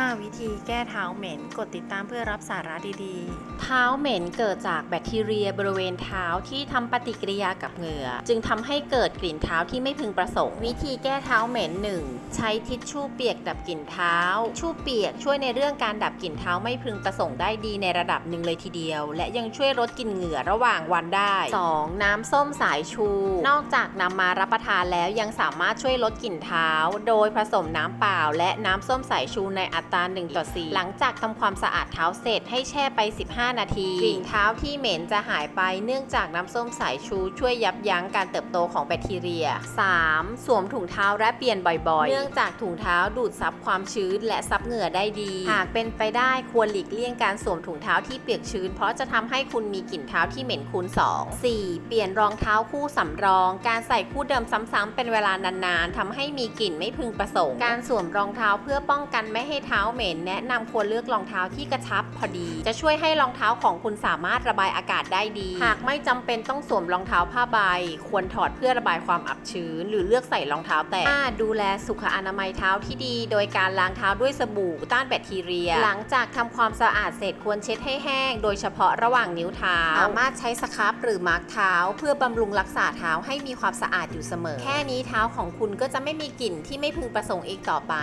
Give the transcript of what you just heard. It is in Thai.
5 วิธีแก้เท้าเหม็น กดติดตามเพื่อรับสาระดีๆ เท้าเหม็นเกิดจากแบคทีเรียบริเวณเท้าที่ทำปฏิกิริยากับเหงื่อ จึงทำให้เกิดกลิ่นเท้าที่ไม่พึงประสงค์ วิธีแก้เท้าเหม็น 1. ใช้ทิชชู่เปียกดับกลิ่นเท้า ชู่เปียกช่วยในเรื่องการดับกลิ่นเท้าไม่พึงประสงค์ได้ดีในระดับหนึ่งเลยทีเดียว และยังช่วยลดกลิ่นเหงื่อระหว่างวันได้ 2. น้ำส้มสายชู นอกจากนำมารับประทานแล้วยังสามารถช่วยลดกลิ่นเท้า โดยผสมน้ำเปล่า และน้ำส้มสายชูในอัตรา1ต่อ4หลังจากทำความสะอาดเท้าเสร็จให้แช่ไป 15 นาทีกลิ่นเท้าที่เหม็นจะหายไปเนื่องจากน้ำส้มสายชูช่วยยับยั้งการเติบโตของแบคทีเรีย 3. สวมถุงเท้าและเปลี่ยนบ่อยๆ เนื่องจากถุงเท้าดูดซับความชื้นและซับเหงื่อได้ดี หากเป็นไปได้ควรหลีกเลี่ยงการสวมถุงเท้าที่เปียกชื้น เพราะจะทำให้คุณมีกลิ่นเท้าที่เหม็นคูณ2 4. เปลี่ยนรองเท้าคู่สำรอง การใส่คู่เดิมซ้ำๆเป็นเวลานานๆทำให้มีกลิ่นไม่พึงประสงค์ การสวมรองเท้าเพื่อป้องกันไม่ให้เท้าเหม็นแนะนำควรเลือกรองเท้าที่กระชับพอดี จะช่วยให้รองเท้าของคุณสามารถระบายอากาศได้ดี หากไม่จำเป็นต้องสวมรองเท้าผ้าใบ ควรถอดเพื่อระบายความอับชื้น หรือเลือกใส่รองเท้าแตะดูแลสุขอนามัยเท้าที่ดี โดยการล้างเท้าด้วยสบู่ต้านแบคทีเรีย หลังจากทำความสะอาดเสร็จควรเช็ดให้แห้ง โดยเฉพาะระหว่างนิ้วเท้าสามารถใช้สครับหรือมาร์กเท้า เพื่อบำรุงรักษาเท้าให้มีความสะอาดอยู่เสมอ แค่นี้เท้าของคุณก็จะไม่มีกลิ่นที่ไม่พึงประสงค์อีกต่อไป